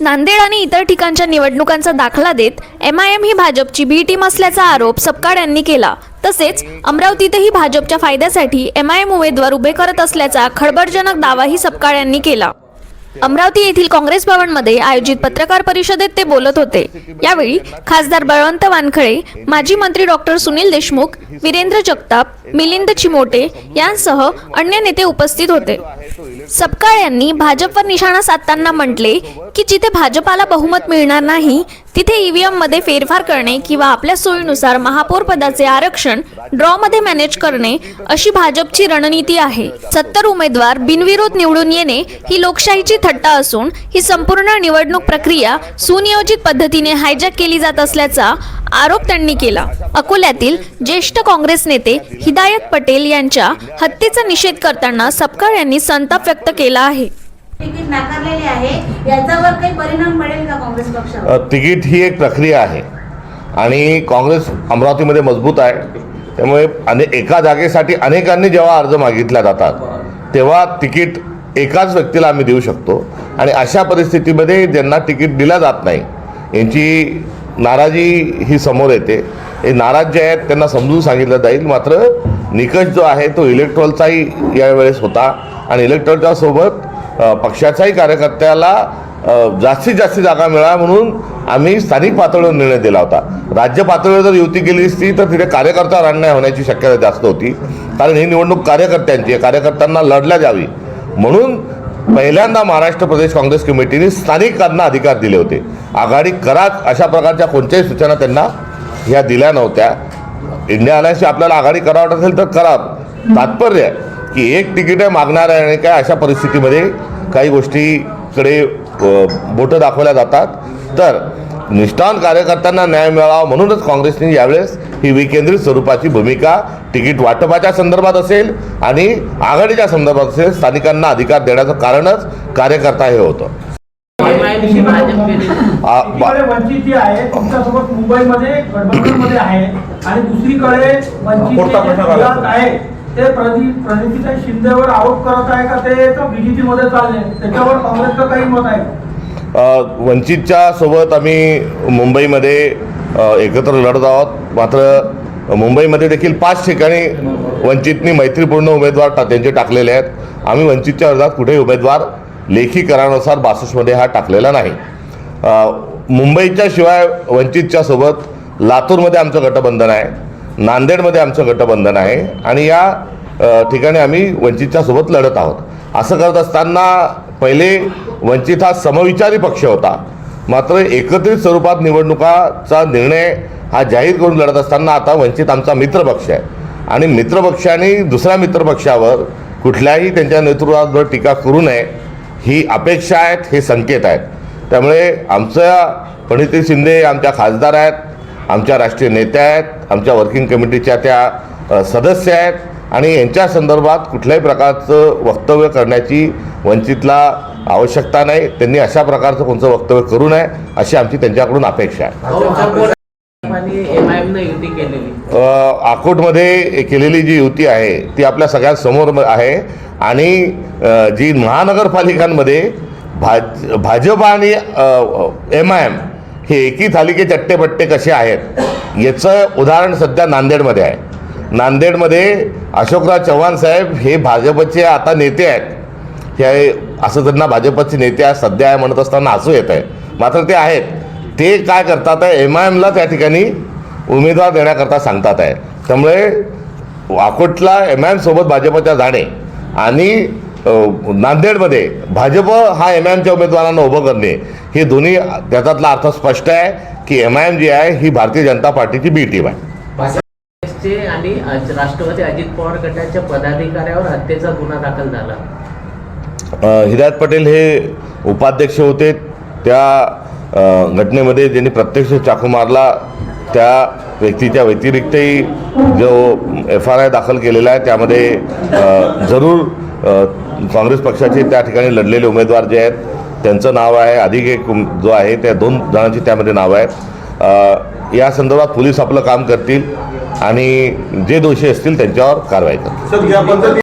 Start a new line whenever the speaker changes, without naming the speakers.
नांदेड आणि इतर ठिकाणच्या निवडणुकांचा दाखला देत एम आय एम ही भाजपची बी टीम असल्याचा आरोप सपकाळ यांनी केला. तसेच अमरावतीतही भाजपच्या फायद्यासाठी एम आय एम उमेदवार उभे करत असल्याचा खळबळजनक दावाही सपकाळ यांनी केला. अमरावती येथील काँग्रेस भवनमध्ये आयोजित पत्रकार परिषदेत ते बोलत होते. यावेळी खासदार बळवंत वानखळे माजी मंत्री डॉक्टर सुनील देशमुख वीरेंद्र जगताप मिलिंद चिमोटे यांसह अन्य नेते उपस्थित होते. सपकाळ यांनी भाजपवर निशाणा साधताना म्हटले की जिथे भाजपाला बहुमत मिळणार नाही तिथे ईव्हीएममध्ये फेरफार करणे किंवा आपल्या सोयीनुसार महापौर पदाचे आरक्षण ड्रॉ मध्ये मॅनेज करणे अशी भाजपची रणनीती आहे. सत्तर उमेदवार बिनविरोध निवडून येणे ही लोकशाहीची थट्टा असून ही संपूर्ण निवडणूक प्रक्रिया सुनियोजित पद्धतीने हायजॅक केली जात असल्याचा आरोप त्यांनी केला. अकोल्यातील ज्येष्ठ काँग्रेस नेते हिदायत पटेल यांच्या हत्येचा निषेध करताना सपकाळ यांनी संताप व्यक्त केला आहे.
तिकीट नाकारलेले आहे. याच्यावर काही परिणाम पडेल का काँग्रेस पक्षावर?
तिकीट ही एक प्रक्रिया आहे. आणि काँग्रेस अमरावतीमध्ये मजबूत आहे. त्यामुळे अने एका जागेसाठी अनेकांनी जेव्हा अर्ज मागितल्या जातात तेव्हा तिकीट एकाच व्यक्तीला आम्ही देऊ शकतो. आणि अशा परिस्थितीमध्ये ज्यांना तिकीट दिला जात नाही यांची नाराजी ही समोर येते. हे नाराज जे आहेत त्यांना समजून सांगितलं जाईल. मात्र निकष जो आहे तो इलेक्ट्रॉलचाही यावेळेस होता. आणि इलेक्ट्रॉलच्या सोबत पक्षाच्याही कार्यकर्त्याला जास्तीत जास्त जागा मिळावा म्हणून आम्ही स्थानिक पातळीवर निर्णय दिला होता. राज्य पातळीवर जर युती केली असती तर तिथे कार्यकर्त्यावर अन्याय होण्याची शक्यता जास्त होती. कारण ही निवडणूक कार्यकर्त्यांची आहे. कार्यकर्त्यांना लढल्या जावी म्हणून पहिल्यांदा महाराष्ट्र प्रदेश काँग्रेस कमिटीने स्थानिकांना अधिकार दिले होते. आघाडी करा अशा प्रकारच्या कोणत्याही सूचना त्यांना ह्या दिल्या नव्हत्या. इंडिया अलायन्सची आपल्याला आघाडी करावं वाटत असेल तर करा. तात्पर्य आहे. की एक तिकीट मागणार आहे आणि काय अशा परिस्थितीमध्ये काही गोष्टीकडे बोटं दाखवल्या जातात. तर निष्ठावान कार्यकर्त्यांना न्याय मिळावा म्हणूनच काँग्रेसने यावेळेस ही विकेंद्रित स्वरूपाची भूमिका तिकीट वाटपाच्या संदर्भात असेल आणि आघाडीच्या संदर्भात असेल स्थानिकांना अधिकार देण्याचं कारणच कार्यकर्ता हे होतं.
वंचित जी आहे. तुमच्यासोबत मुंबईमध्ये गडबडमध्ये आहे. आणि दुसरीकडे विरोध आहे. ते प्रदीप प्रणितीताई शिंदेवर आरोप करत आहे का ते बीजेपी मध्ये चालले. त्याच्यावर काँग्रेसचं काही मत आहे?
वंचितच्या सोबत आम्ही मुंबईमध्ये एकत्र लढत आहोत. मात्र मुंबईमध्ये देखील पाच ठिकाणी वंचितनी मैत्रीपूर्ण उमेदवार टा त्यांचे टाकलेले आहेत. आम्ही वंचितच्या अर्जात कुठेही उमेदवार लेखी करारानुसार बासष्टमध्ये हा टाकलेला नाही. मुंबईच्या शिवाय वंचितच्या सोबत लातूरमध्ये आमचं गटबंधन आहे. नांदेडमध्ये आमचं गटबंधन आहे आणि या ठिकाणी आम्ही वंचितच्या सोबत लढत आहोत. असं करत असताना पहिले वंचित हा समविचारी पक्ष होता. मात्र एकत्रित स्वरूपात निवडणुकाचा निर्णय हा जाहीर करून लढत असताना आता वंचित आमचा मित्रपक्ष आहे. आणि मित्रपक्षाने दुसऱ्या मित्रपक्षावर कुठल्याही त्यांच्या नेतृत्वावर टीका करू नये ही अपेक्षा आहेत हे संकेत आहेत. त्यामुळे आमच्या पंडितजी शिंदे आमच्या खासदार आहेत. आमच्या राष्ट्रीय नेत्या आहेत आमच्या वर्किंग कमिटीच्या त्या सदस्य आहेत आणि यांच्या संदर्भात कुठल्याही प्रकारचं वक्तव्य करण्याची वंचितला आवश्यकता नाही. त्यांनी अशा प्रकारचं कोणतं वक्तव्य करू नये अशी आमची त्यांच्याकडून अपेक्षा आहे. अकोटमध्ये केलेली. जी युती आहे ती आपल्या सगळ्यात समोर म- आहे आणि जी महानगरपालिकांमध्ये भाज भाजप आणि एम आय एम हे एकी थालिके चट्टेपट्टे कसे आहेत? याचं उदाहरण सध्या नांदेडमध्ये आहे. नांदेडमध्ये अशोकराव चव्हाण साहेब हे भाजपचे आता नेते आहेत. हे असं त्यांना भाजपचे नेते आज सध्या आहे म्हणत असताना हसू येत आहे. मात्र ते आहेत. ते काय करतात एम आय एमला त्या ठिकाणी उमेदवार देण्याकरता सांगतात आहे. त्यामुळे वाकोटला एम आय एमसोबत भाजपच्या जाणे आणि नांदेडमध्ये भाजप हा एम आय एमच्या उमेदवारांना उभं करणे हे दोन्ही त्याच्यातला अर्थ स्पष्ट आहे की एम आय एम जी आहे ही भारतीय जनता पार्टीची बी टीम आहे.
आणि राष्ट्रवादी अजित पवार गटाच्या पदाधिकाऱ्यावर हत्येचा गुन्हा दाखल झाला.
पटेल हे उपाध्यक्ष होते. त्या घटनेमध्ये ज्यांनी प्रत्यक्ष चाकू मारला त्या व्यक्तीच्या व्यतिरिक्तही जो एफ आर आय दाखल केलेला आहे त्यामध्ये जरूर काँग्रेस पक्षाचे त्या ठिकाणी लढलेले उमेदवार जे आहेत त्यांचं नाव आहे अधिक एक जो आहे त्या दोन जणांची त्यामध्ये नावं आहेत. या संदर्भात पोलीस आपलं काम करतील आणि जे दोषी असतील त्यांच्यावर कारवाई करतील.